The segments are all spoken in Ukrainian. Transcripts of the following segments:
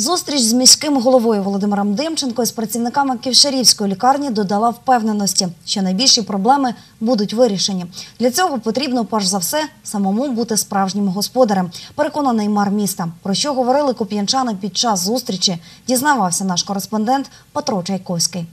Зустріч з міським головою Володимиром Демченко з працівниками Ківшарівської лікарні додала впевненості, що найбільші проблеми будуть вирішені. Для цього потрібно перш за все самому бути справжнім господарем. Переконаний мар міста. Про що говорили куп'янчани під час зустрічі, дізнавався наш кореспондент Петро Чайковський.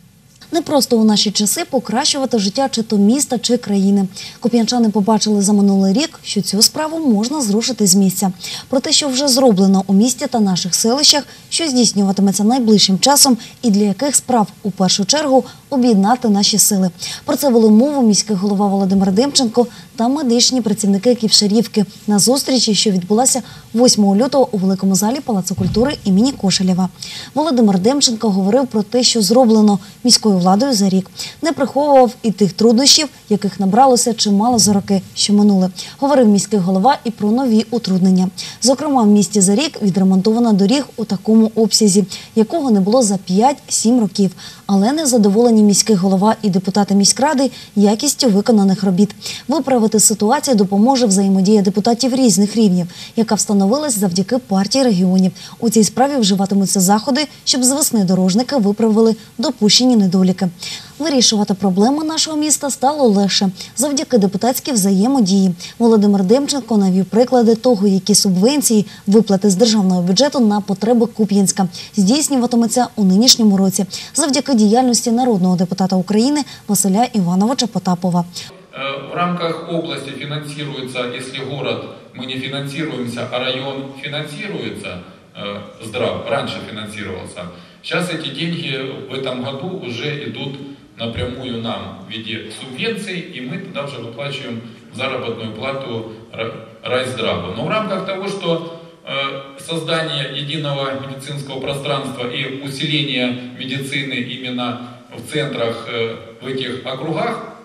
Не просто у наші часи покращувати життя чи то міста, чи країни. Коп'янчани побачили за минулий рік, що цю справу можна зрушити з місця. Про те, що вже зроблено у місті та наших селищах, що здійснюватиметься найближчим часом, і для яких справ у першу чергу об'єднати наші сили. Про це вели мову міський голова Володимир Демченко та медичні працівники Ківшарівки на зустрічі, що відбулася 8 лютого у великому залі Палацу культури імені Кошелєва. Володимир Демченко говорив про те, що зроблено міською владою за рік. Не приховував і тих труднощів, яких набралося чимало за роки, що минули. Говорив міський голова і про нові утруднення. Зокрема, в місті за рік відремонтовано доріг у такому обсязі, якого не було за 5-7 років. Але не задоволені міський голова і депутати міськради якістю виконаних робіт. Виправити ситуацію допоможе взаємодія депутатів різних рівнів, яка встановилась завдяки партії регіонів. У цій справі вживатимуться заходи, щоб з весни дорожники виправили допущені недоліки. Вирішувати проблеми нашого міста стало легше завдяки депутатській взаємодії. Володимир Демченко навів приклади того, які субвенції, виплати з державного бюджету на потреби Куп'янська здійснюватиметься у нинішньому році завдяки діяльності народного депутата України Василя Івановича Потапова. Э, В рамках области финансируется, если город мы не финансируемся, а район финансируется, э, здрав, раньше финансировался. Сейчас эти деньги в этом году уже идут напрямую нам в виде субвенций, и мы туда уже выплачиваем заработную плату Ра- райздраву. Но в рамках того, что э, создание единого медицинского пространства и усиление медицины именно в центрах, э, в этих округах,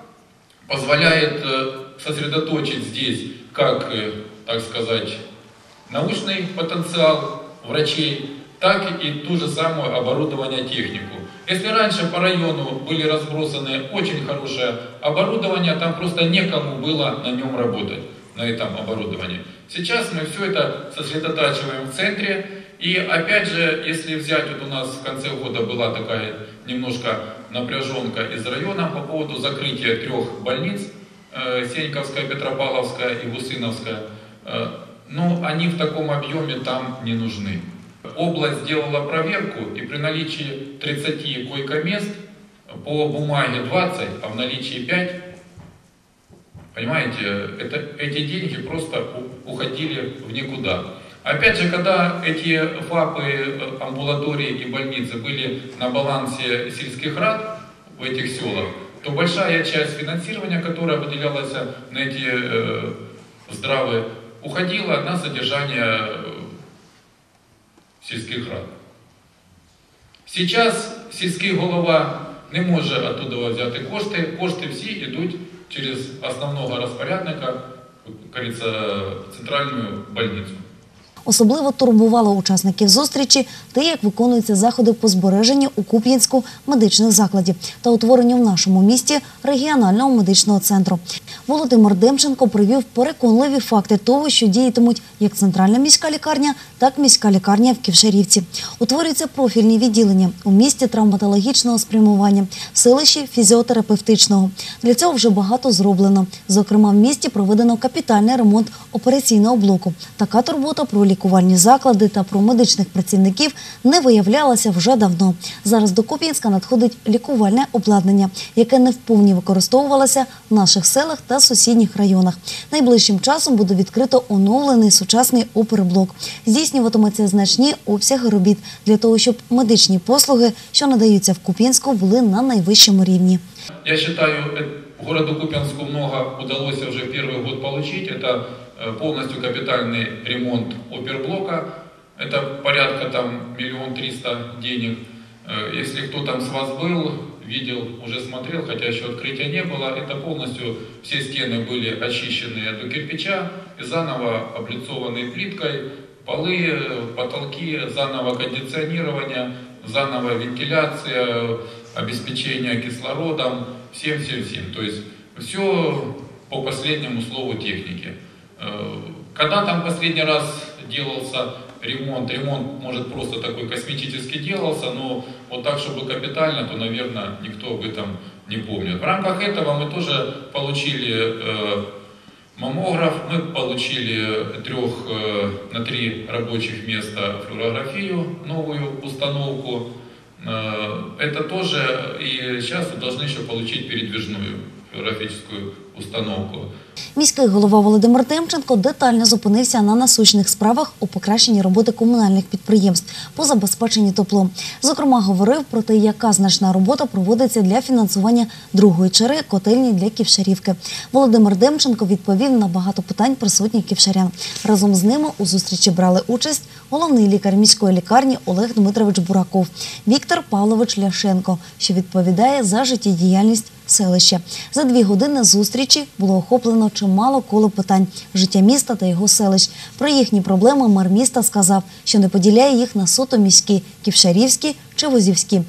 позволяет э, сосредоточить здесь как, так сказать, научный потенциал врачей, так и ту же самую оборудование технику. Если раньше по району были разбросаны очень хорошее оборудование, там просто некому было на нем работать, на этом оборудовании. Сейчас мы все это сосредотачиваем в центре. И опять же, если взять, вот у нас в конце года была такая немножко напряженка из района по поводу закрытия трех больниц, э, Сеньковская, Петропавловская и Гусыновская, э, ну, они в таком объеме там не нужны. Область сделала проверку, и при наличии 30 койко-мест по бумаге 20, а в наличии 5, понимаете, это, эти деньги просто уходили в никуда. Опять же, когда эти ФАПы, э, амбулатории и больницы были на балансе сельских рад в этих селах, то большая часть финансирования, которая выделялась на эти э, здравы, уходила на содержание э, сільських рад. Сейчас сільський голова не може оттуда взяти кошти. Кошти всі йдуть через основного розпорядника, кажется, центральну больницю. Особливо турбувало учасників зустрічі те, як виконуються заходи по збереженню у Куп'янську медичних закладів та утворенню в нашому місті регіонального медичного центру. Володимир Демченко привів переконливі факти того, що діятимуть як центральна міська лікарня, так і міська лікарня в Ківшарівці. Утворюються профільні відділення у місті травматологічного спрямування, в селищі фізіотерапевтичного. Для цього вже багато зроблено. Зокрема, в місті проведено капітальний ремонт операційного блоку. Така турбота про лікувальні заклади та про медичних працівників не виявлялася вже давно. Зараз до Куп'янська надходить лікувальне обладнання, яке не вповні використовувалося в наших селах та сусідніх районах. Найближчим часом буде відкрито оновлений сучасний оперблок. Здійснюватимуться значні обсяги робіт для того, щоб медичні послуги, що надаються в Куп'янську, були на найвищому рівні. Я считаю, э, городу Купянску много удалось уже первый год получить. Это э, Полностью капитальный ремонт оперблока. Это порядка там миллион триста денег. Э, Если кто там с вас был, видел, уже смотрел, хотя еще открытия не было, это полностью все стены были очищены до кирпича и заново облицованы плиткой, полы, э, потолки, заново кондиционирование, заново вентиляция, обеспечение кислородом, всем-всем-всем. То есть все по последнему слову техники. Э, Когда там последний раз делался ремонт. Ремонт, может, просто такой косметически делался, но вот так, чтобы капитально, то, наверное, никто об этом не помнит. В рамках этого мы тоже получили э, маммограф, мы получили трех э, на три рабочих места флюорографию, новую установку. Э, Это тоже, и сейчас вы должны еще получить передвижную флюорографическую установку. Міський голова Володимир Демченко детально зупинився на насущних справах у покращенні роботи комунальних підприємств по забезпеченні теплом. Зокрема, говорив про те, яка значна робота проводиться для фінансування другої чери котельні для Ківшарівки. Володимир Демченко відповів на багато питань присутніх ківшарян. Разом з ними у зустрічі брали участь головний лікар міської лікарні Олег Дмитрович Бураков, Віктор Павлович Ляшенко, що відповідає за життєдіяльність селища. За дві години зустрічі було охоплено чимало коло питань життя міста та його селищ. Про їхні проблеми мер міста сказав, що не поділяє їх на суто міські, ківшарівські чи возівські.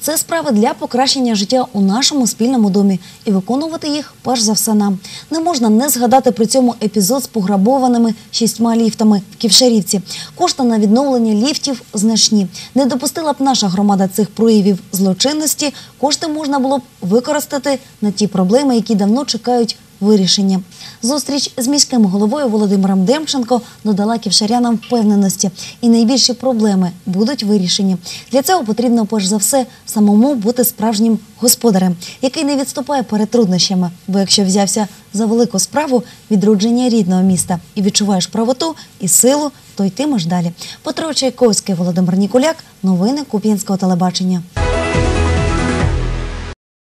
Це справи для покращення життя у нашому спільному домі, і виконувати їх перш за все нам. Не можна не згадати при цьому епізод з пограбованими шістьма ліфтами в Ківшарівці. Кошти на відновлення ліфтів значні. Не допустила б наша громада цих проявів злочинності. Кошти можна було б використати на ті проблеми, які давно чекають вирішення. Зустріч з міським головою Володимиром Демченко додала ківшарянам впевненості, і найбільші проблеми будуть вирішені. Для цього потрібно перш за все самому бути справжнім господарем, який не відступає перед труднощами. Бо якщо взявся за велику справу відродження рідного міста і відчуваєш правоту і силу, то йтимеш далі. Петро Чайковський, Володимир Нікуляк, новини Куп'янського телебачення.